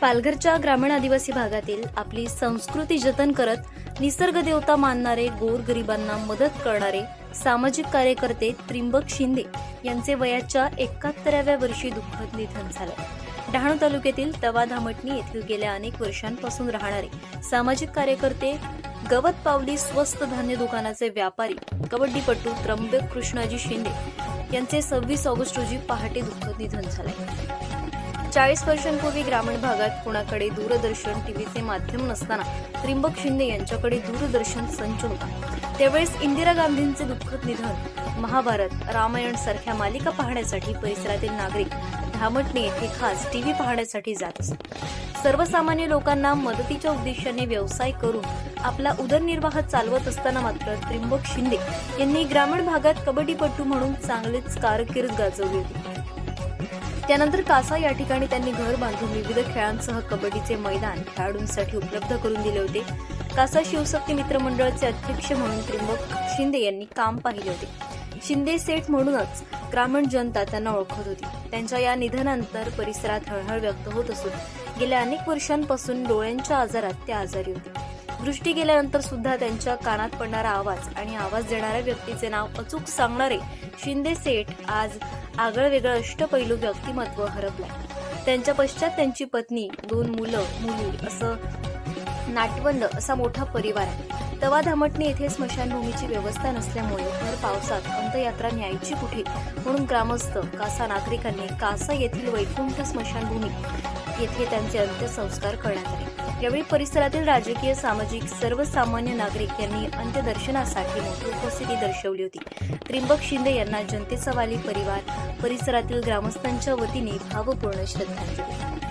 पालघरच्या ग्रामीण आदिवासी भागातील आपली संस्कृती जतन करत निसर्ग देवता मानणारे गोरगरिबांना मदत करणारे सामाजिक कार्यकर्ते त्रिंबक शिंदे यांचे वयाच्या एकाहत्तराव्या वर्षी दुःखद निधन झालं. डहाणू तालुक्यातील तवा धामटणी येथील गेल्या अनेक वर्षांपासून राहणारे सामाजिक कार्यकर्ते गवत पावली स्वस्त धान्य दुकानाचे व्यापारी कबड्डीपटू त्र्यंबक कृष्णाजी शिंदे यांचे सव्वीस ऑगस्ट रोजी पहाटे दुःखद निधन झाले चाळीस वर्षांपूर्वी ग्रामीण भागात कुणाकडे दूरदर्शन टीव्हीचे माध्यम नसताना त्रिंबक शिंदे यांच्याकडे दूरदर्शन संच होता. त्यावेळेस इंदिरा गांधींचे दुःखद निधन महाभारत रामायण सारख्या मालिका पाहण्यासाठी परिसरातील नागरिक धामटणे येथे खास टीव्ही पाहण्यासाठी जात असत. सर्वसामान्य लोकांना मदतीच्या उद्देशाने व्यवसाय करून आपला उदरनिर्वाह चालवत असताना मात्र त्रिंबक शिंदे यांनी ग्रामीण भागात कबड्डीपटू म्हणून चांगलीच कारकीर्द गाजवली होती. त्यानंतर कासा या ठिकाणी त्यांनी घर बांधून विविध खेळांसह कबड्डीचे मैदान खेळाडूंसाठी उपलब्ध करून दिले होते. कासा शिवशक्ती मित्रमंडळाचे अध्यक्ष म्हणून त्रिंबक शिंदे यांनी काम पाहिले होते. शिंदे सेठ म्हणूनच ग्रामीण जनता त्यांना ओळखत होती. त्यांच्या या निधनानंतर परिसरात हळहळ व्यक्त होत असून गेल्या अनेक वर्षांपासून डोळ्यांच्या आजारात ते आजारी होते. दृष्टी गेल्यानंतर सुद्धा त्यांच्या कानात पडणारा आवाज आणि आवाज देणाऱ्या व्यक्तीचे नाव अचूक सांगणारे शिंदे सेठ आज आगळं वेगळं अष्टपैलू व्यक्तिमत्व हरपलाय. त्यांच्या पश्चात त्यांची पत्नी दोन मुलं मुली असं नाटवंड असा मोठा परिवार आहे. तवा धामटणे येथे स्मशानभूमीची व्यवस्था नसल्यामुळे भर पावसात अंत्ययात्रा न्यायची कुठे? म्हणून ग्रामस्थ कासा नागरिकांनी कासा येथील वैकुंठ स्मशानभूमी येथे त्यांचे अंत्यसंस्कार करण्यात आले. यावेळी परिसरातील राजकीय सामाजिक सर्वसामान्य नागरिक यांनी अंत्यदर्शनासाठी मोठी उपस्थिती दर्शवली होती. त्रिंबक शिंदे यांना जनतेचा वाली परिवार परिसरातील ग्रामस्थांच्या वतीने भावपूर्ण श्रद्धांजली.